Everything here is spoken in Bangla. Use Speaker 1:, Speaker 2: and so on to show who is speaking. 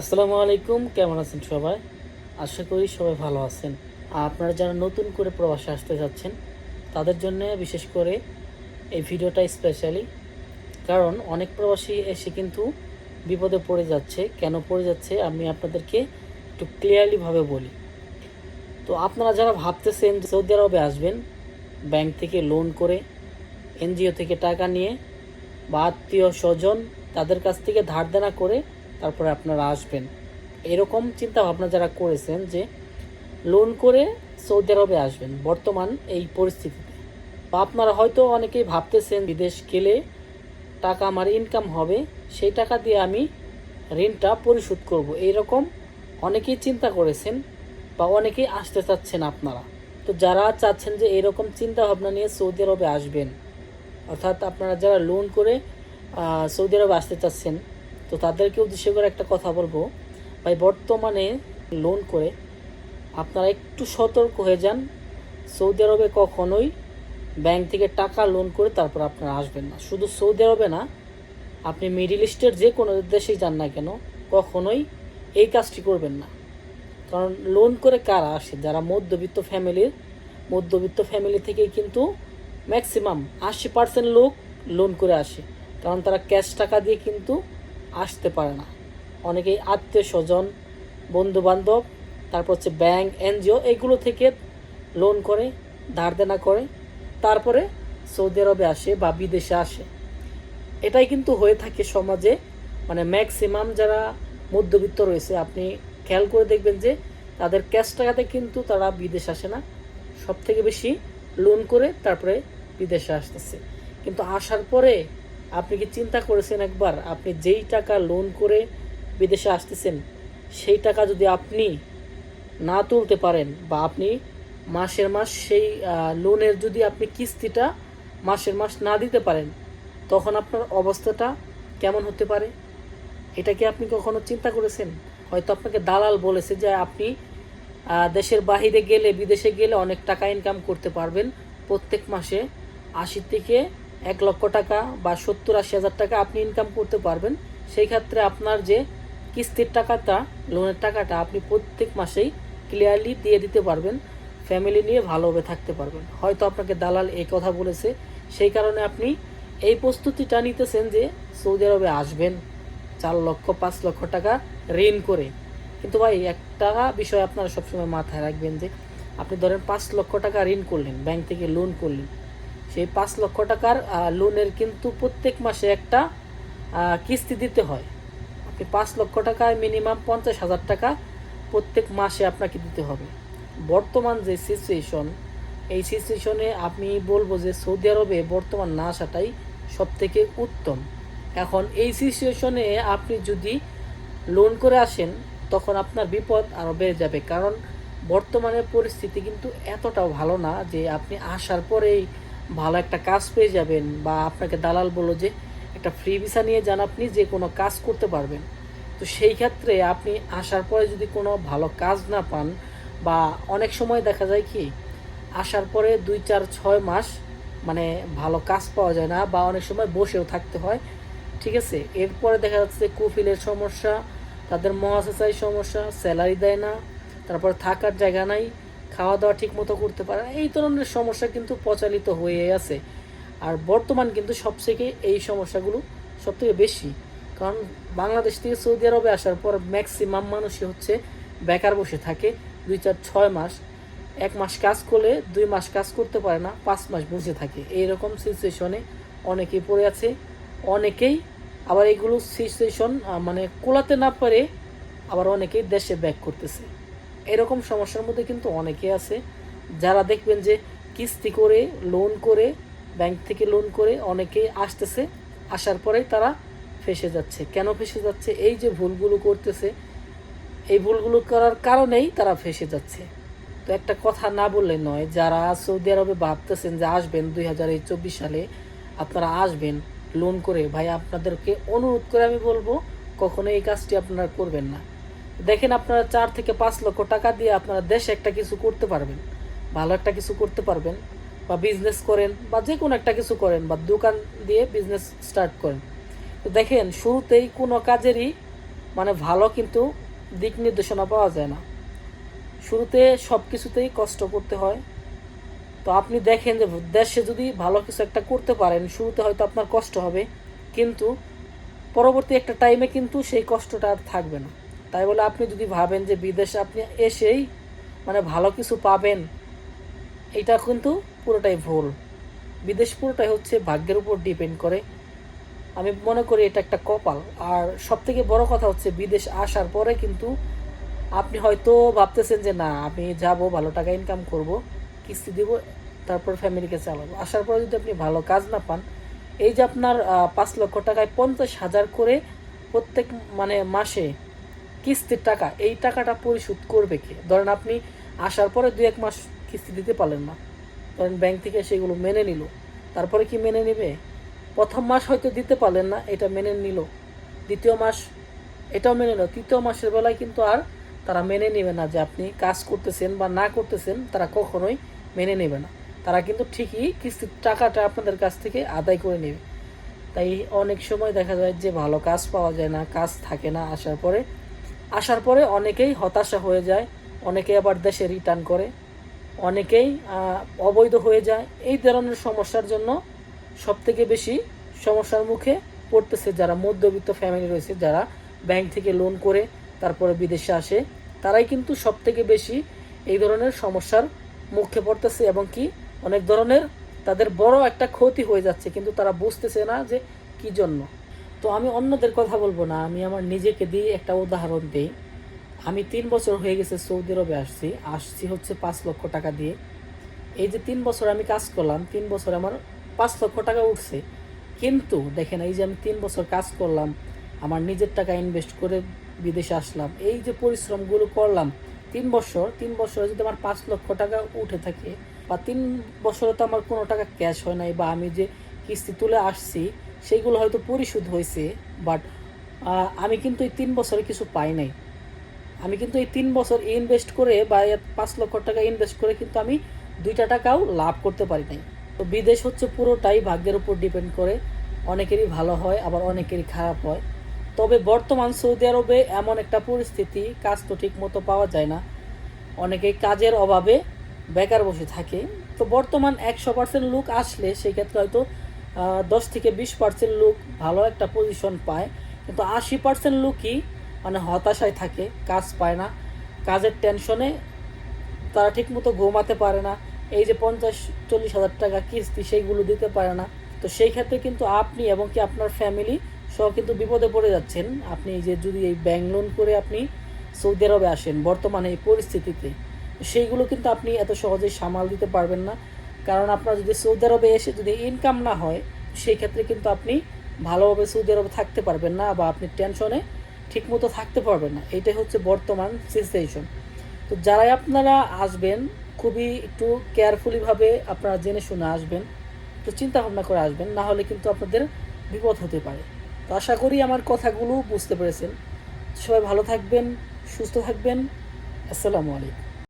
Speaker 1: আসসালামু আলাইকুম, কেমন আছেন সবাই? আশা করি সবাই ভালো আছেন। আপনারা যারা নতুন করে প্রবাসে আসতে যাচ্ছেন, তাদের জন্য বিশেষ করে এই ভিডিওটা স্পেশালি কারণ অনেক প্রবাসী এসে কিন্তু বিপদে পড়ে যাচ্ছে। কেন পড়ে যাচ্ছে, আমি আপনাদেরকে একটু ক্লিয়ারলিভাবে বলি। তো আপনারা যারা ভাবতেছেন সৌদি আরবে আসবেন, ব্যাংক থেকে লোন করে, এনজিও থেকে টাকা নিয়ে, বা আত্মীয় স্বজন তাদের কাছ থেকে ধার দেনা করে তারপরে আপনারা আসবেন। এরকম চিন্তা ভাবনা যারা করেছেন যে লোন করে সৌদি আরবে আসবেন, বর্তমান এই পরিস্থিতিতে। বা আপনারা হয়তো অনেকেই ভাবতেছেন বিদেশ গেলে টাকা আমার ইনকাম হবে, সেই টাকা দিয়ে আমি ঋণটা পরিশোধ করব। এইরকম অনেকেই চিন্তা করেছেন বা অনেকেই আসতে চাচ্ছেন আপনারা। তো যারা চাচ্ছেন যে এরকম চিন্তা ভাবনা নিয়ে সৌদি আরবে আসবেন, অর্থাৎ আপনারা যারা লোন করে সৌদি আরবে আসতে চাচ্ছেন তো তাদেরকে উদ্দেশ্য করে একটা কথা বলব। ভাই, বর্তমানে লোন করে আপনারা একটু সতর্ক হয়ে যান। সৌদি আরবে কখনোই ব্যাংক থেকে টাকা লোন করে তারপর আপনারা আসবেন না। শুধু সৌদি আরবে না, আপনি মিডিল ইস্টের যে কোনো দেশেই যান না কেন, কখনোই এই কাজটি করবেন না। কারণ লোন করে কারা আসে? যারা মধ্যবিত্ত ফ্যামিলির মধ্যবিত্ত ফ্যামিলি থেকেই কিন্তু ম্যাক্সিমাম আশি পার্সেন্ট লোক লোন করে আসে। কারণ তারা ক্যাশ টাকা দিয়ে কিন্তু আসতে পারে না। অনেকেই আত্মীয় স্বজন বন্ধু বান্ধব তারপর হচ্ছে ব্যাংক, এনজিও এগুলো থেকে লোন করে, ধার দেনা করে, তারপরে সৌদি আরবে আসে বা বিদেশে আসে। এটাই কিন্তু হয়ে থাকে সমাজে মানে ম্যাক্সিমাম যারা মধ্যবিত্ত রয়েছে, আপনি খেয়াল করে দেখবেন যে তাদের ক্যাশ টাকাতে কিন্তু তারা বিদেশ আসে না। সব থেকে বেশি লোন করে তারপরে বিদেশে আসতেছে। কিন্তু আসার পরে আপনি কি চিন্তা করেছেন একবার? আপনি যেই টাকা লোন করে বিদেশে আসতেছেন, সেই টাকা যদি আপনি না তুলতে পারেন বা আপনি মাসের মাস সেই লোনের যদি আপনি কিস্তিটা মাসের মাস না দিতে পারেন, তখন আপনার অবস্থাটা কেমন হতে পারে? এটা কি আপনি কখনো চিন্তা করেছেন? হয়তো আপনাকে দালাল বলেছে যে আপনি দেশের বাহিরে গেলে, বিদেশে গেলে অনেক টাকা ইনকাম করতে পারবেন। প্রত্যেক মাসে আশি থেকে এক লক্ষ টাকা বা সত্তর আশি হাজার টাকা আপনি ইনকাম করতে পারবেন। সেই ক্ষেত্রে আপনার যে কিস্তির টাকাটা লোনের টাকাটা আপনি প্রত্যেক মাসেই ক্লিয়ারলি দিয়ে দিতে পারবেন। ফ্যামিলি নিয়ে ভালোভাবে থাকতে পারবেন। হয়তো আপনাকে দালাল এই কথা বলেছে। সেই কারণে আপনি এই প্রস্তুতিটা নিতেছেন যে সৌদি আরবে আসবেন চার লক্ষ, পাঁচ লক্ষ টাকা ঋণ করে। কিন্তু ভাই, একটা বিষয় আপনারা সবসময় মাথায় রাখবেন যে আপনি ধরেন পাঁচ লক্ষ টাকা ঋণ করলেন ব্যাংক থেকে লোন করলেন। সেই পাঁচ লক্ষ টাকার লোনের কিন্তু প্রত্যেক মাসে একটা কিস্তি দিতে হয়। আপনি পাঁচ লক্ষ টাকায় মিনিমাম পঞ্চাশ হাজার টাকা প্রত্যেক মাসে আপনাকে দিতে হবে। বর্তমান যে সিচুয়েশন এই সিচুয়েশনে আমি বলব যে সৌদি আরবে বর্তমান না আসাটাই সব থেকে উত্তম। এখন এই সিচুয়েশনে আপনি যদি লোন করে আসেন, তখন আপনার বিপদ আরও বেড়ে যাবে। কারণ বর্তমানে পরিস্থিতি কিন্তু এতটাও ভালো না যে আপনি আসার পরেই ভালো একটা কাজ পেয়ে যাবেন বা আপনাকে দালাল বলল যে একটা ফ্রি ভিসা নিয়ে যান আপনি, যে কোনো কাজ করতে পারবেন। তো সেই ক্ষেত্রে আপনি আসার পরে যদি কোনো ভালো কাজ না পান বা অনেক সময় দেখা যায় কি, আসার পরে দুই, চার, ছয় মাস মানে ভালো কাজ পাওয়া যায় না বা অনেক সময় বসেও থাকতে হয়, ঠিক আছে? এরপরে দেখা যাচ্ছে কুফিলের সমস্যা, তাদের মহাশাসাই সমস্যা, স্যালারি দেয় না, তারপরে থাকার জায়গা নাই খাওয়া দাওয়া ঠিক মতো করতে পারে। এই ধরনের সমস্যা কিন্তু প্রচালিত হয়ে আছে। আর বর্তমান কিন্তু সবথেকে এই সমস্যাগুলো সবথেকে বেশি। কারণ বাংলাদেশ থেকে সৌদি আরবে আসার পর ম্যাক্সিমাম মানুষই হচ্ছে বেকার বসে থাকে, দুই চার ছয় মাস। এক মাস কাজ করলে দুই মাস কাজ করতে পারে না, পাঁচ মাস বসে থাকে। এইরকম সিচুয়েশনে অনেকেই পড়ে আছে। অনেকেই আবার এগুলো সিচুয়েশন মানে কোলাতে না পারে, আবার অনেকেই দেশে ব্যাক করতেছে। এরকম সমস্যার মধ্যে কিন্তু অনেকে আছে। যারা দেখবেন যে কিস্তি করে লোন করে ব্যাংক থেকে লোন করে অনেকেই আসতেছে, আসার পরে তারা ফেসে যাচ্ছে। কেন ফেসে যাচ্ছে? এই যে ভুলগুলো করতেছে, এই ভুলগুলো করার কারণেই তারা ফেসে যাচ্ছে। তো একটা কথা না বললে নয়, যারা সৌদি আরবে ভাবতেছেন যে আসবেন দুই হাজার চব্বিশ সালে, আপনারা আসবেন লোন করে। ভাই, আপনাদেরকে অনুরোধ করে আমি বলব, কখনো এই কাজটি আপনারা করবেন না। দেখেন আপনারা চার থেকে পাঁচ লক্ষ টাকা দিয়ে আপনারা দেশে একটা কিছু করতে পারবেন, ভালো একটা কিছু করতে পারবেন, বা বিজনেস করেন, বা যে কোনো একটা কিছু করেন, বা দোকান দিয়ে বিজনেস স্টার্ট করেন। তো দেখেন, শুরুতেই কোনো কাজেরই মানে ভালো কিন্তু দিক নির্দেশনা পাওয়া যায় না। শুরুতে সব কিছুতেই কষ্ট করতে হয়। তো আপনি দেখেন যে দেশে যদি ভালো কিছু একটা করতে পারেন, শুরুতে হয়তো আপনার কষ্ট হবে, কিন্তু পরবর্তী একটা টাইমে কিন্তু সেই কষ্টটা আর থাকবে না। তাই বলে আপনি যদি ভাবেন যে বিদেশে আপনি এসেই মানে ভালো কিছু পাবেন এটা কিন্তু পুরোটাই ভুল। বিদেশ পুরোটাই হচ্ছে ভাগ্যের উপর ডিপেন্ড করে। আমি মনে করি এটা একটা কপাল। আর সব থেকে বড় কথা হচ্ছে বিদেশ আসার পরে কিন্তু আপনি হয়তো ভাবতেছেন যে না, আমি যাব, ভালো টাকা ইনকাম করব, কিস্তি দিব, তারপর ফ্যামিলিকে চালাবো। আসার পরে যদি আপনি ভালো কাজ না পান, এই যে আপনার পাঁচ লক্ষ টাকায় পঞ্চাশ হাজার করে প্রত্যেক মানে মাসে কিস্তির টাকা, এই টাকাটা পরিশোধ করবে কে? ধরেন আপনি আসার পরে দু এক মাস কিস্তি দিতে পারলেন না। ধরেন ব্যাংক থেকে সেগুলো মেনে নিল। তারপরে কি মেনে নেবে? প্রথম মাস হয়তো দিতে পারলেন না, এটা মেনে নিল। দ্বিতীয় মাস এটাও মেনে নিল। তৃতীয় মাসের বেলায় কিন্তু আর তারা মেনে নেবে না যে আপনি কাজ করতেছেন বা না করতেছেন, তারা কখনোই মেনে নেবে না। তারা কিন্তু ঠিকই কিস্তির টাকাটা আপনাদের কাছ থেকে আদায় করে নেবে। তাই অনেক সময় দেখা যায় যে ভালো কাজ পাওয়া যায় না, কাজ থাকে না, আসার পরে আসার পরে অনেকেই হতাশা হয়ে যায় অনেকে আবার দেশে রিটার্ন করে, অনেকেই অবৈধ হয়ে যায়। এই ধরনের সমস্যার জন্য সব থেকে বেশি সমস্যার মুখে পড়তেছে যারা মধ্যবিত্ত ফ্যামিলি রয়েছে, যারা ব্যাংক থেকে লোন করে তারপরে বিদেশে আসে, তারাই কিন্তু সব থেকে বেশি এই ধরনের সমস্যার মুখে পড়তেছে এবং কি অনেক ধরনের তাদের বড় একটা ক্ষতি হয়ে যাচ্ছে, কিন্তু তারা বুঝতেছে না যে কি জন্য। তো আমি অন্যদের কথা বলব না। আমি আমার নিজেকে দিয়ে একটা উদাহরণ দিই। আমি তিন বছর হয়ে গেছে সৌদি আরবে আসছি। আসছি হচ্ছে পাঁচ লক্ষ টাকা দিয়ে। এই যে তিন বছর আমি কাজ করলাম, তিন বছর আমার পাঁচ লক্ষ টাকা উঠছে। কিন্তু দেখেন, এই যে আমি তিন বছর কাজ করলাম, আমার নিজের টাকা ইনভেস্ট করে বিদেশে আসলাম, এই যে পরিশ্রমগুলো করলাম, তিন বছর, তিন বছরে যদি আমার পাঁচ লক্ষ টাকা উঠে থাকে, বা তিন বছরে তো আমার কোনো টাকা ক্যাশ হয় নাই, বা আমি যে কিস্তি তুলে আসছি সেইগুলো হয়তো পরিশোধ হয়েছে বাট আমি কিন্তু এই তিন বছরে কিছু পাই নাই। আমি কিন্তু এই তিন বছর ইনভেস্ট করে বা পাঁচ লক্ষ টাকা ইনভেস্ট করে কিন্তু আমি দুইটা টাকাও লাভ করতে পারি নাই। তো বিদেশ হচ্ছে পুরোটাই ভাগ্যের উপর ডিপেন্ড করে, অনেকেরই ভালো হয়, আবার অনেকেরই খারাপ হয়। তবে বর্তমান সৌদি আরবে এমন একটা পরিস্থিতি, কাজ তো ঠিক মতো পাওয়া যায় না। অনেকেই কাজের অভাবে বেকার বসে থাকে। তো বর্তমান একশো পার্সেন্ট লোক আসলে সেক্ষেত্রে হয়তো দশ থেকে বিশ পার্সেন্ট লোক ভালো একটা পজিশন পায়। কিন্তু আশি পার্সেন্ট লোকই মানে হতাশায় থাকে, কাজ পায় না। কাজের টেনশনে তারা ঠিকমতো ঘুমাতে পারে না। এই যে পঞ্চাশ, চল্লিশ হাজার টাকা কিস্তি সেইগুলো দিতে পারে না। তো সেই ক্ষেত্রে কিন্তু আপনি এবং কি আপনার ফ্যামিলি সহ কিন্তু বিপদে পড়ে যাচ্ছেন। আপনি এই যে যদি এই ব্যাংক লোন করে আপনি সৌদি আরবে আসেন, বর্তমানে এই পরিস্থিতিতে সেইগুলো কিন্তু আপনি এত সহজেই সামাল দিতে পারবেন না। কারণ আপনার যদি সৌদি আরবে এসে যদি ইনকাম না হয়, সেই ক্ষেত্রে কিন্তু আপনি ভালোভাবে সৌদি আরবে থাকতে পারবেন না বা আপনি টেনশনে ঠিকমতো থাকতে পারবেন না। এটাই হচ্ছে বর্তমান সিচুয়েশন তো যারাই আপনারা আসবেন, খুবই একটু কেয়ারফুলিভাবে আপনারা জেনে শুনে আসবেন তো চিন্তা ভাবনা করে আসবেন, না হলে কিন্তু আপনাদের বিপদ হতে পারে। তো আশা করি আমার কথাগুলো বুঝতে পেরেছেন। সবাই ভালো থাকবেন, সুস্থ থাকবেন। আসসালামু আলাইকুম।